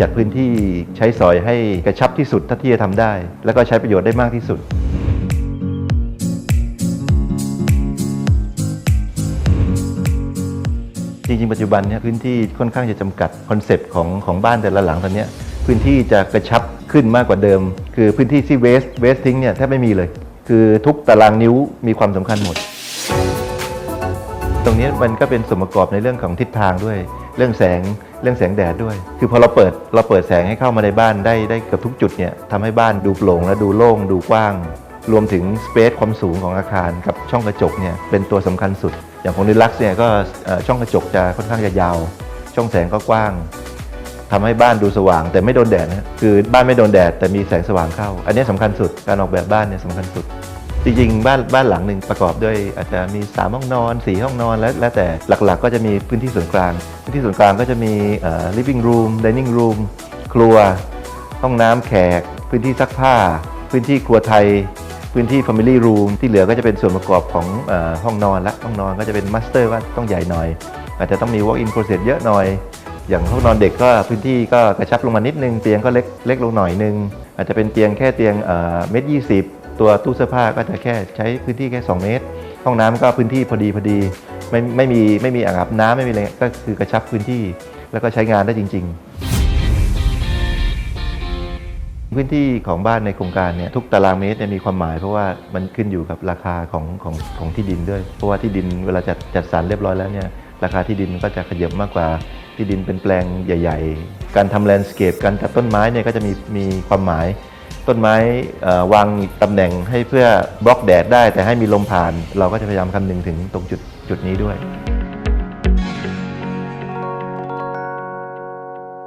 จัดพื้นที่ใช้สอยให้กระชับที่สุดเท่าที่จะทำได้ แล้วก็ใช้ประโยชน์ได้มากที่สุด จริงๆ ปัจจุบันเนี่ยพื้นที่ค่อนข้างจะจำกัดคอนเซปต์ของของบ้านแต่ละหลังตอนนี้พื้นที่จะกระชับขึ้นมากกว่าเดิม คือพื้นที่ที่เวสเวสทิ้งเนี่ยแทบไม่มีเลย คือทุกตารางนิ้วมีความสำคัญหมด ตรงนี้มันก็เป็นส่วนประกอบในเรื่องของทิศทางด้วย เรื่องแสง เรื่องแสงแดดด้วย คือพอเราเปิดเราเปิดแสงให้เข้ามาในบ้านได้ได้เกับทุกจุดเนี่ยทำให้บ้านดูโปร่งและดูโล่งดูกว้าง รวมถึงสเปซความสูงของอาคารกับช่องกระจกเนี่ยเป็นตัวสำคัญสุด อย่างของนิลักซ์เนี่ยก็ช่องกระจกจะค่อนข้างจะยาว ช่องแสงก็กว้างทำให้บ้านดูสว่างแต่ไม่โดนแดดนะคือบ้านไม่โดนแดดแต่มีแสงสว่างเข้า อันนี้สำคัญสุดการออกแบบบ้านเนี่ยสำคัญสุด จริงๆ บ้านบ้านหลังหนึ่งประกอบด้วยอาจจะมี 3 ห้องนอน 4 ห้องนอน แล้วแล้วแต่หลักๆ ก็จะมีพื้นที่ส่วนกลาง พื้นที่ส่วนกลางก็จะมีเอ่อ living room dining room ครัว ห้องน้ำแขก พื้นที่ซักผ้า พื้นที่ครัวไทย พื้นที่ family room ที่เหลือก็จะเป็นส่วนประกอบของเออห้องนอนละห้องนอนก็จะเป็น master ว่าต้องใหญ่หน่อย อาจจะต้องมี walk in closet เยอะหน่อย อย่างห้องนอนเด็กก็พื้นที่ก็กระชับลงมานิดนึงเตียงก็เล็กเล็กลงหน่อยนึงอาจจะเป็นเตียงแค่เตียงเมตรยี่สิบ ตัวตู้เสื้อผ้าก็จะแค่ใช้พื้นที่แค่ 2 เมตร ห้องน้ำก็พื้นที่พอดีพอดี ไม่ไม่มีไม่มีอ่างอาบน้ำไม่มีอะไรก็คือกระชับพื้นที่แล้วก็ใช้งานได้จริง ๆ พื้นที่ของบ้านในโครงการเนี่ยทุกตารางเมตรเนี่ยมีความหมาย เพราะว่ามันขึ้นอยู่กับราคาของของของที่ดินด้วย เพราะว่าที่ดินเวลาจัดจัดสรรเรียบร้อยแล้วเนี่ยราคาที่ดินก็จะขยับมากกว่าที่ดินเป็นแปลงใหญ่ ๆ การทำแลนด์สเคปการจัดต้นไม้เนี่ยก็จะมีมีความหมาย ต้นไม้วางตำแหน่งให้เพื่อบล็อกแดดได้ แต่ให้มีลมผ่าน เราก็จะพยายามคำนึงถึงตรงจุดจุดนี้ด้วย